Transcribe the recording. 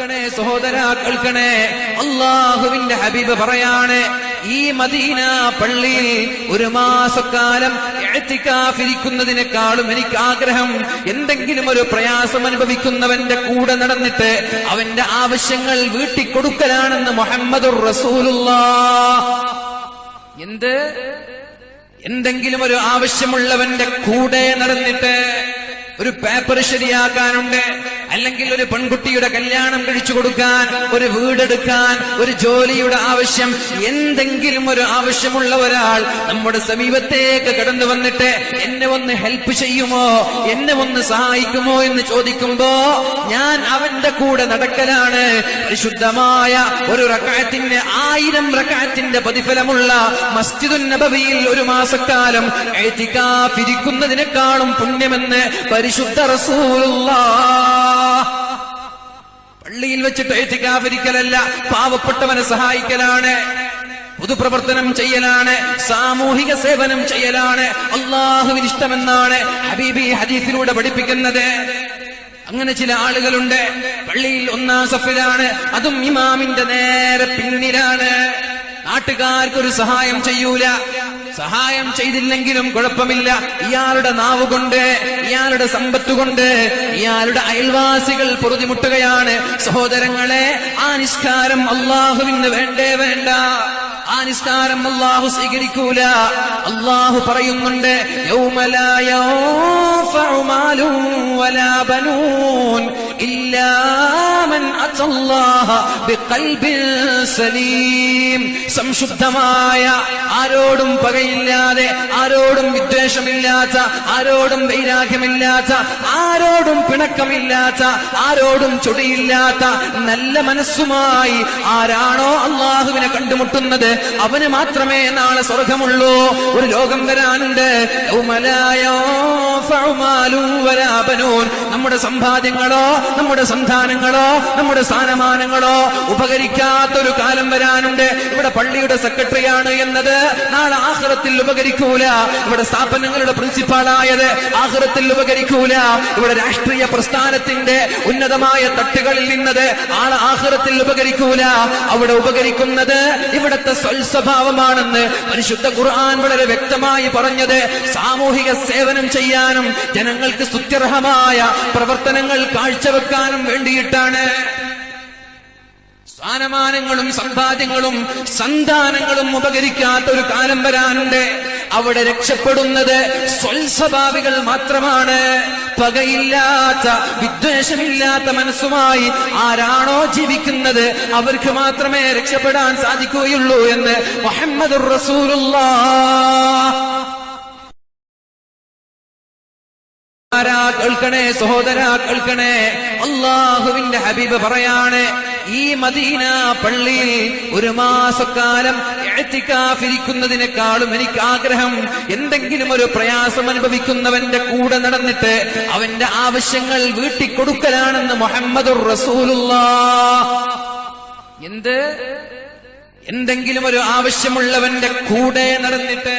കേൾക്കണേ സഹോദര കേൾക്കണേ. അള്ളാഹുവിന്റെ ഹബീബ് പറയാണ് ഈ മദീന പള്ളിയിൽ ഒരു മാസക്കാലം എഴുത്തിക്കാഫിരിക്കുന്നതിനേക്കാളും എനിക്ക് ആഗ്രഹം എന്തെങ്കിലും ഒരു പ്രയാസം അനുഭവിക്കുന്നവന്റെ കൂടെ നടന്നിട്ട് അവന്റെ ആവശ്യങ്ങൾ വീട്ടിൽ കൊടുക്കലാണെന്ന് റസൂലുള്ള എന്ത്? എന്തെങ്കിലും ഒരു ആവശ്യമുള്ളവന്റെ കൂടെ നടന്നിട്ട് ഒരു പേപ്പർ ശരിയാക്കാനുണ്ട്. അല്ലെങ്കിൽ ഒരു പെൺകുട്ടിയുടെ കല്യാണം കഴിച്ചു കൊടുക്കാൻ ഒരു വീടെടുക്കാൻ ഒരു ജോലിയുടെ ആവശ്യം എന്തെങ്കിലും ഒരു ആവശ്യമുള്ള ഒരാൾ നമ്മുടെ സമീപത്തേക്ക് കടന്നു വന്നിട്ട് എന്നെ ഒന്ന് ഹെൽപ്പ് ചെയ്യുമോ? എന്നെ ഒന്ന് സഹായിക്കുമോ എന്ന് ചോദിക്കുമ്പോ ഞാൻ അവന്റെ കൂടെ നടക്കലാണ്. പരിശുദ്ധമായ ഒരു റക്കായത്തിന്റെ ആയിരം റക്കായത്തിന്റെ പ്രതിഫലമുള്ള മസ്ജിദുൻ നബവിയിൽ ഒരു മാസക്കാലം എഴുത്തിക്കാഫിരിക്കുന്നതിനേക്കാളും പുണ്യമെന്ന് പരിശുദ്ധ റസൂലുള്ള പള്ളിയിൽ വെച്ചിട്ട് എഴുത്തിക്കാഫിരിക്കലല്ല പാവപ്പെട്ടവനെ സഹായിക്കലാണ് പൊതുപ്രവർത്തനം ചെയ്യലാണ് സാമൂഹിക സേവനം ചെയ്യലാണ് അള്ളാഹുവിന് ഇഷ്ടമെന്നാണ് ഹബീബി ഹദീസിലൂടെ പഠിപ്പിക്കുന്നത്. അങ്ങനെ ചില ആളുകളുണ്ട് പള്ളിയിൽ ഒന്നാം സഫിലാണ് അതും ഇമാമിന്റെ നേരെ പിന്നിലാണ്. നാട്ടുകാർക്കൊരു സഹായം ചെയ്യൂല. സഹായം ചെയ്തില്ലെങ്കിലും കുഴപ്പമില്ല. ഇയാളുടെ നാവ് കൊണ്ട് ഇയാളുടെ സമ്പത്ത് കൊണ്ട് ഇയാളുടെ അയൽവാസികൾ പൊറുതിമുട്ടുകയാണ്. സഹോദരങ്ങളെ ആ നിസ്കാരം അള്ളാഹുവിന് വേണ്ടേ വേണ്ട. ആ നിസ്കാരം അള്ളാഹു സ്വീകരിക്കൂല. അള്ളാഹു പറയുന്നുണ്ട് യൗമലായോ ഇല്ലാ സംശുദ്ധമായ ആരോടും പകയില്ലാതെ ആരോടും വിദ്വേഷമില്ലാത്ത ആരോടും വൈരാഗ്യമില്ലാത്ത ആരോടും പിണക്കമില്ലാത്ത ആരോടും ചൊടിയില്ലാത്ത നല്ല മനസ്സുമായി ആരാണോ അള്ളാഹുവിനെ കണ്ടുമുട്ടുന്നത്? അവന് മാത്രമേ നാളെ സ്വർഗമുള്ളൂ ഒരു ലോകം വരാനുണ്ട്. ബനൂൻ. നമ്മുടെ സമ്പാദ്യങ്ങളോ നമ്മുടെ സന്താനങ്ങളോ നമ്മുടെ സ്ഥാനമാനങ്ങളോ ഉപകരിക്കാത്തൊരു കാലം വരാനുണ്ട്. ഇവിടെ പള്ളിയുടെ സെക്രട്ടറിയാണ് എന്നത്. നാളെ ആഹ്റത്തിൽ ഉപകരിക്കൂല. ഇവിടെ സ്ഥാപനങ്ങളുടെ പ്രിൻസിപ്പാളായത് ആഹ്റത്തിൽ ഉപകരിക്കൂല. ഇവിടെ രാഷ്ട്രീയ പ്രസ്ഥാനത്തിന്റെ ഉന്നതമായ തട്ടുകളിൽ നിന്നത് ആളെ ആഹ്റത്തിൽ ഉപകരിക്കൂല. അവിടെ ഉപകരിക്കുന്നത് ഇവിടത്തെ സ്വൽസ്വഭാവമാണെന്ന് പരിശുദ്ധ ഖുർആൻ വളരെ വ്യക്തമായി പറഞ്ഞത്. സാമൂഹിക സേവനം ചെയ്യാനും ജനങ്ങൾക്ക് സ്തുത്യർഹമായ പ്രവർത്തനങ്ങൾ കാഴ്ചവെക്കാനും വേണ്ടിയിട്ടാണ്. സ്ഥാനമാനങ്ങളും സമ്പാദ്യങ്ങളും സന്താനങ്ങളും ഉപകരിക്കാത്ത ഒരു കാലം വരാനുണ്ട്. അവിടെ രക്ഷപ്പെടുന്നത് സ്വൽസ്വഭാവികൾ മാത്രമാണ്. പകയില്ലാത്ത വിദ്വേഷമില്ലാത്ത മനസ്സുമായി ആരാണോ ജീവിക്കുന്നത് അവർക്ക് മാത്രമേ രക്ഷപ്പെടാൻ സാധിക്കുകയുള്ളൂ എന്ന് മുഹമ്മദ് റസൂലുള്ള. ആരാ കേൾക്കണേ സഹോദരാ കേൾക്കണേ അള്ളാഹുവിന്റെ ഹബീബ് പറയാണ് ഈ മദീന പള്ളിയിൽ ഒരു മാസക്കാലം എഴുത്തിക്കാഫിരിക്കുന്നതിനേക്കാളും എനിക്ക് ആഗ്രഹം എന്തെങ്കിലും ഒരു പ്രയാസം അനുഭവിക്കുന്നവന്റെ കൂടെ നടന്നിട്ട് അവന്റെ ആവശ്യങ്ങൾ വീട്ടിൽ കൊടുക്കലാണെന്ന് റസൂലുള്ള എന്ത്? എന്തെങ്കിലും ഒരു ആവശ്യമുള്ളവന്റെ കൂടെ നടന്നിട്ട്